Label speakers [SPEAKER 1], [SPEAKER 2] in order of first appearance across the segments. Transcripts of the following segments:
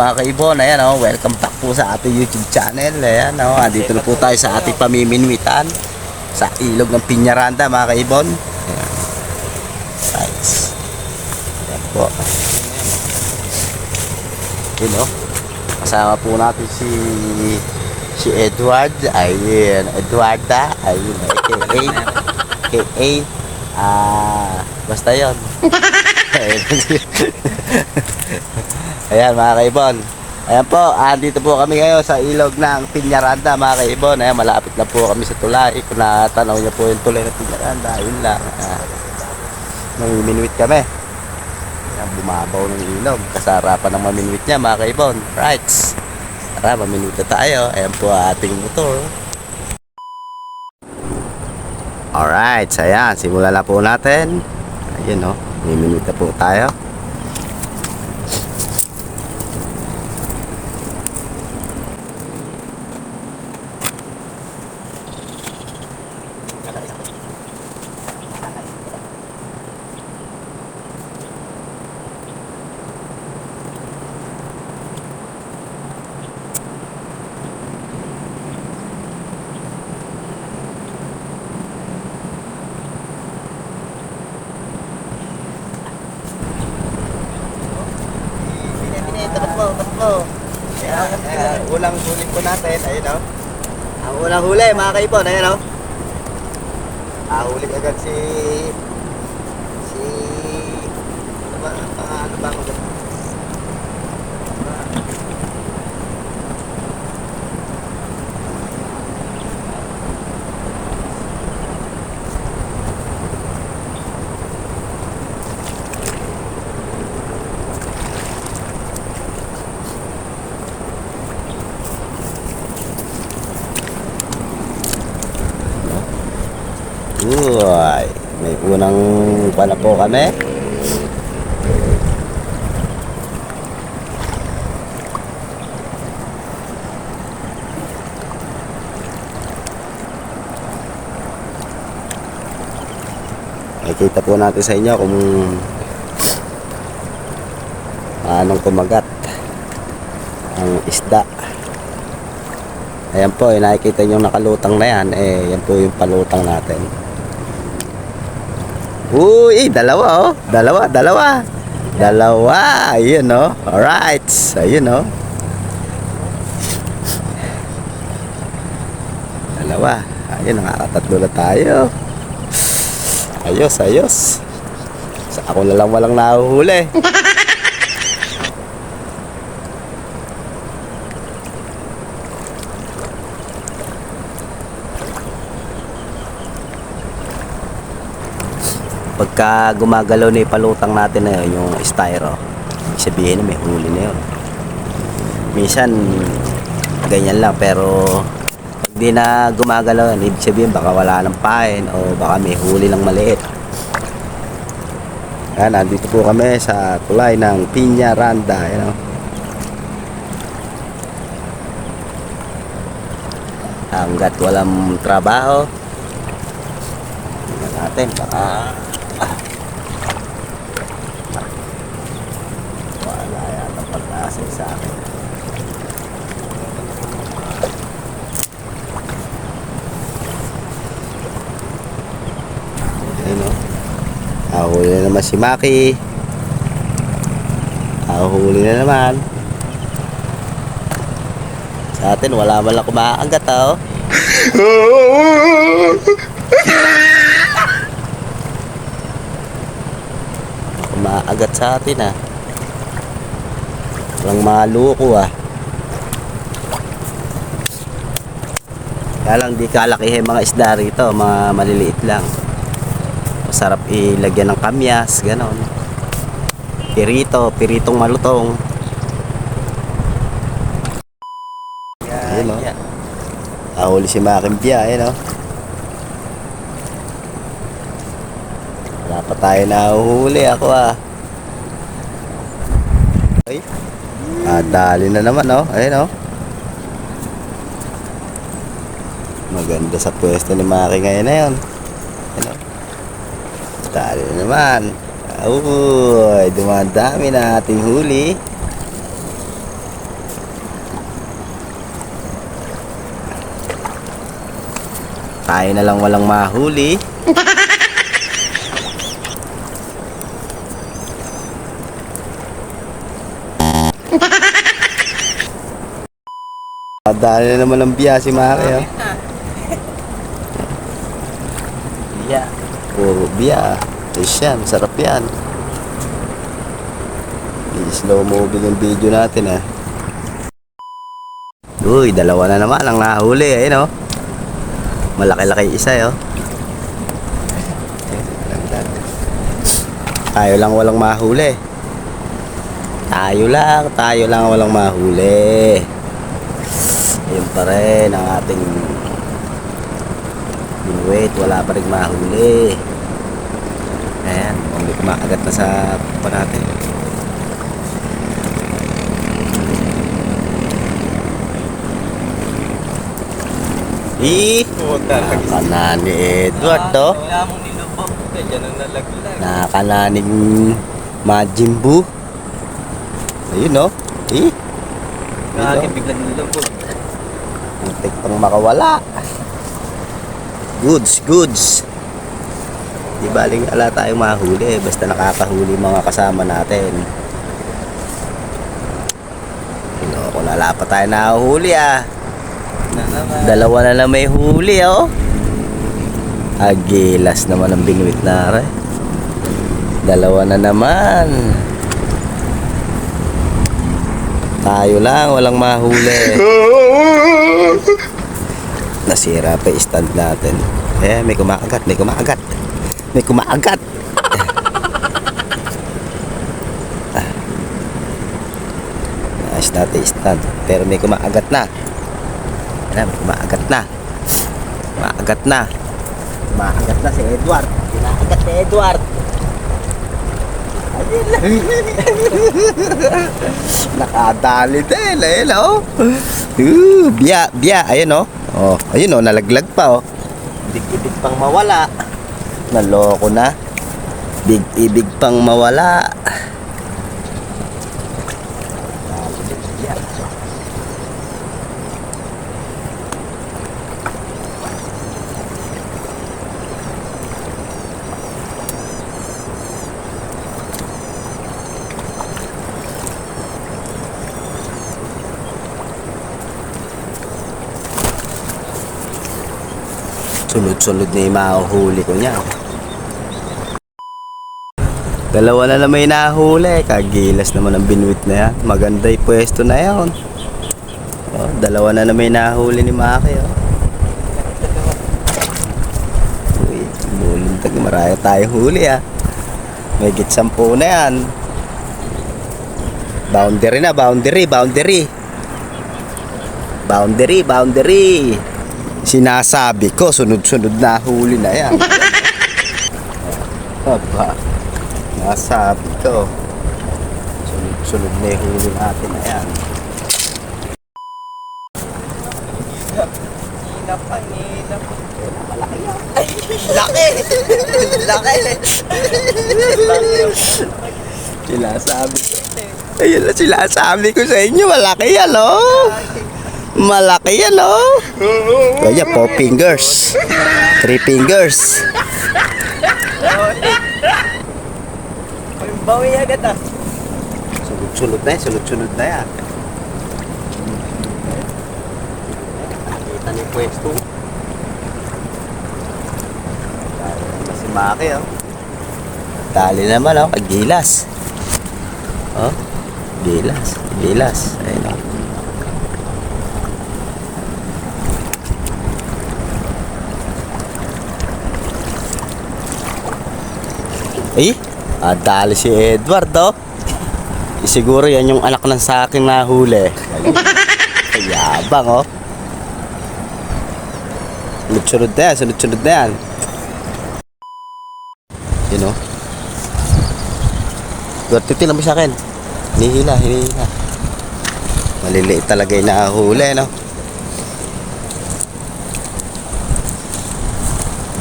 [SPEAKER 1] mga kaibon, ayan oh, welcome back po sa ating YouTube channel. Ayan oh, andito na po tayo sa ating pamiminwitan sa ilog ng Piñaranda mga kaibon. Ayan. Nice. Ayan po. Yun oh. Kasama po natin si si Edward. Ayun, Edwarda. Ayun, aka aka ah, basta yon. Ayan mga kaibon. Ayan po, andito po kami ngayon sa ilog ng Piñaranda mga kaibon. Ayan, malapit na po kami sa tulay. Kung natanaw niyo po yung tulay ng Piñaranda, ayun lang. Ah, kami. Ayan, bumabaw ng ilog. Kasarapan ng maminuit niya mga kaibon. Right. Tara, maminuit na tayo. Ayan po ating motor. Alright, ayan, simulan na po natin. Ayun o, oh, miminuit na po tayo. Ulang huli po natin, ayun o. Ang ulang huli, mga kaibon, ayun o. Ahuli agad si... Si... Ano ba, ano ba ang ugat? Uy, may unang pala po kami. Nakikita po natin sa inyo kung anong kumagat ang isda. Ayan po, eh, nakikita nyo nakalutang na yan. Eh, yan po yung palutang natin. Uy, dalawa oh. Dalawa, dalawa. Dalawa. Ayun oh. Alright. Ayun oh. Dalawa. Ayun, nakakatatlo na tayo. Ayos, ayos. Sa ako na lang walang nahuhuli. pagka gumagalaw na yung palutang natin na yun, yung styro, sabihin na may huli na yun. Minsan, ganyan lang, pero pag di na gumagalaw yan, ibig sabihin baka wala ng pain o baka may huli lang maliit. Yan, nandito po kami sa tulay ng Piñaranda, you know. Hanggat walang trabaho, natin, baka Wala yata pag-asa sa akin. Ayun o. Ahuli na naman si Maki. Ahuli na naman. Sa atin, wala man lang kumakagat oh. Kumakagat sa atin ah. Walang maluko ah. Kaya lang di kalakihin mga isda rito, mga maliliit lang. Masarap ilagyan ng kamyas, ganon. Pirito, piritong malutong. Ayun o. Ahuli si Makimpia, ayun o. pa tayo nahuhuli ako ah. Ay. Ah, dali na naman oh. Ayun oh. Maganda sa pwesto ni Maki ngayon na yun. Ayun oh. Dali na naman. Uy, dumadami na ating huli. Tayo na lang walang mahuli. Dali na naman ang biya si Maki. Oh. Biya. Puro biya. Ayos yan. Sarap yan. I-slow moving yung video natin ah. Uy, dalawa na naman ang nahuli. Ayun oh. Malaki-laki isa oh. Tayo lang walang mahuli. Tayo lang, tayo lang walang mahuli. Pa rin ang ating binuwit. Wala pa rin mahuli. Ayan, may kumakagat na sa pa natin. Eh, nakakana ni Edward to.
[SPEAKER 2] Nalaglag.
[SPEAKER 1] Nakakananing Majin Buu. Ayun no.
[SPEAKER 2] Nakakit biglang nilubog.
[SPEAKER 1] Muntik pang makawala. Goods, goods. Di baling ala tayong mahuli. Basta nakakahuli mga kasama natin. Kung wala pa tayo nakahuli ah. Dalawa na lang may huli oh. Agilas naman ang binuwit na rin. Dalawa na naman. Tayo lang, walang mahuli. Nasira pa yung stand natin. Eh, may kumakagat, may kumakagat. May kumakagat. Ah. Ayos natin yung stand. Pero may kumakagat na. Ayan, kumakagat na. Kumakagat na. Kumakagat na si Edward. Kumakagat si Edward. Lang. Nakadali din. Ayun oh. Uh, biya, biya. Ayun oh. Oh, ayun oh, nalaglag pa oh. Big-ibig pang mawala. Naloko na. Big-ibig pang mawala. Biya. Sunod-sunod na yung mahuhuli ko niya. Dalawa na naman yung nahuli. Kagilas naman ang binuwit na yan. Maganda yung pwesto na yan. Oh, dalawa na naman yung nahuli ni Maki. Oh. Uy, bulintag. Maraya tayo huli ah. May git sampu na yan. Boundary na, boundary, boundary. Boundary, boundary. Sinasabi ko, sunod-sunod na huli na yan. Aba, nasabi ko. Sunod-sunod na yung huli natin na yan.
[SPEAKER 2] Hinap.
[SPEAKER 1] Laki! Laki! Sinasabi ko. Ayun na sinasabi ko sa inyo, malaki yan, oh! Malaki yan, oh! Kaya, four fingers. Three fingers.
[SPEAKER 2] Bawi agad ah.
[SPEAKER 1] Sunod-sunod na yan, sunod-sunod na yan. Nakita ni pwesto. Dali naman si Maki, oh. Dali naman, oh, kagilas. Oh, gilas, gilas. Ayun, oh. Eh, ah, dali si Edward, oh. Siguro yan yung anak ng sa akin na huli. Yabang, oh. Sunod-sunod na yan, sunod-sunod na yan. Yun, oh. Edward, titin mo sa akin. Hinihila, hinihila. Maliliit talaga yung nahuli, no?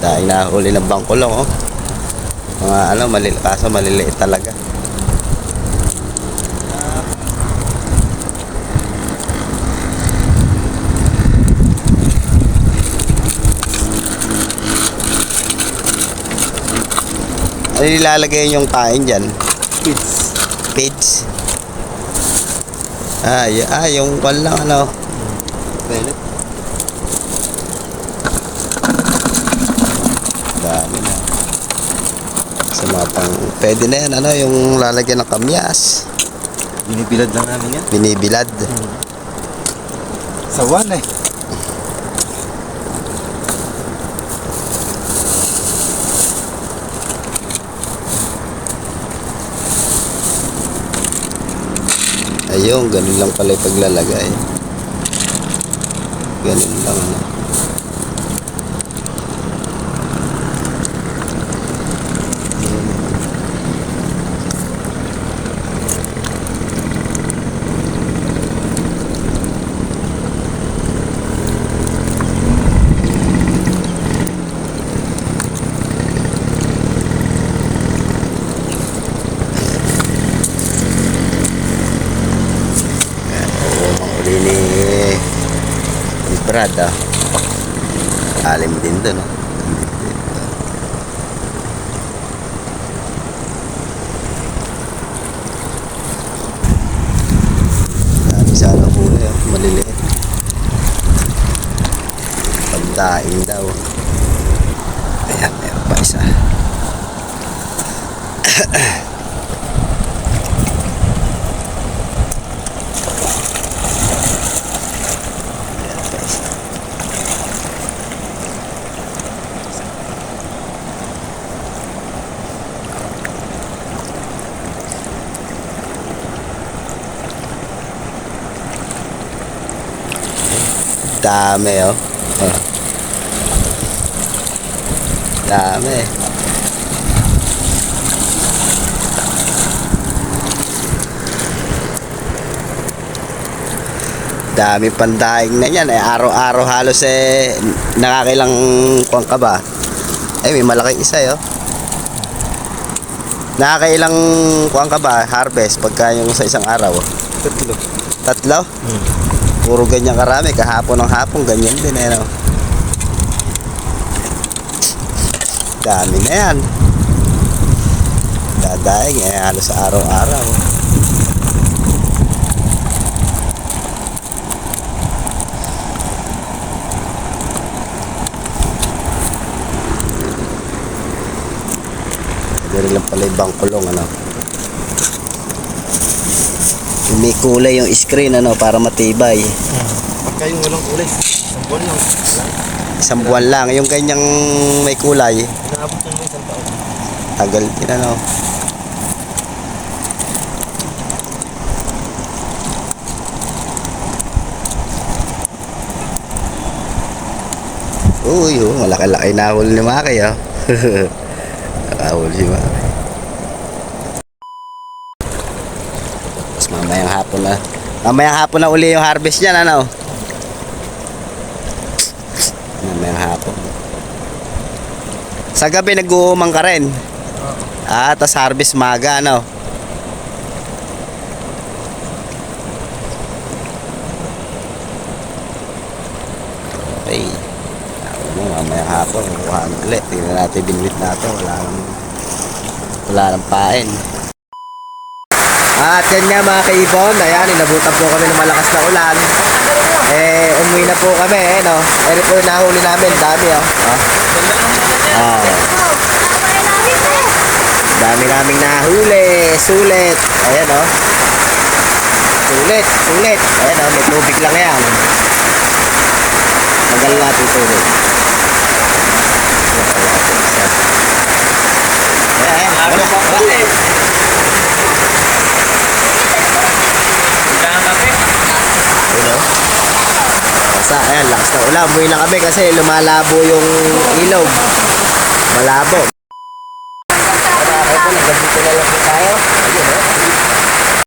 [SPEAKER 1] Dahil nahuli ng bangkulong, oh mga ano malil kaso maliliit talaga. Ano nilalagay yung kain dyan?
[SPEAKER 2] Pids.
[SPEAKER 1] Pids? Ah, y- ah yung kwan lang ano.
[SPEAKER 2] Pellet.
[SPEAKER 1] Pang... Pwede na yan, ano, yung lalagyan ng kamyas.
[SPEAKER 2] Binibilad lang namin yan.
[SPEAKER 1] Binibilad.
[SPEAKER 2] Sawan eh.
[SPEAKER 1] Ayun, ganun lang pala yung paglalagay. Ganun lang, ano. Oo, mahuli ni, ni Brad, ah. Alim din doon, no? Dami sana huli, ah. Maliliit. Pagdaing daw. Ayan, meron pa isa. Dami, oh. Oh. Dami. Dami pandaing na yan. Eh, araw-araw halos eh, nakakailang kuwang ka ba? Ay, may malaking isa, oh. Nakakailang kuwang ka ba? Harvest pagka yung sa isang araw. oh.
[SPEAKER 2] Tatlo.
[SPEAKER 1] Tatlo? Puro ganyan karami. Kahapon ng hapon, ganyan din eh. No? Dami na yan. Dadaing eh. Halos araw-araw. Rin lang pala ibang kulong ano. May kulay yung screen ano para matibay.
[SPEAKER 2] Pagka yung walang kulay. Sampon lang.
[SPEAKER 1] Isang buwan lang. Yung ganyang may kulay,
[SPEAKER 2] Inaabot ng isang taon.
[SPEAKER 1] tagal din ano. Uy, oh, malaki-laki na huli ni Maki, oh. Nakahuli si Maki. Tapos mamayang hapon na. Mamayang hapon na uli yung harvest niyan, ano? Mamayang hapon. Sa gabi nag-uumang ka rin. Ah, tas harvest maga, ano? Okay. Ako mo, mamaya hapon, kukuha na ulit. Tingnan natin binwit natin. Wala nang, wala nang pain. At yan nga mga kaibon, ayan, inabutan po kami ng malakas na ulan. Eh, umuwi na po kami, eh, no? Eh, po yung nahuli namin, dami, oh. Ah. Ah. Dami naming nahuli, sulit. Ayan oh. Sulit, sulit. Ayan oh, may tubig lang yan. Tagal natin tubig. Ayan, ayan. Ano pa Ayun oh. Basta, ayan, lakas na ulan. Umuwi na kami kasi lumalabo yung ilog. Malabo. Ito na lang po tayo. Ayun, oh.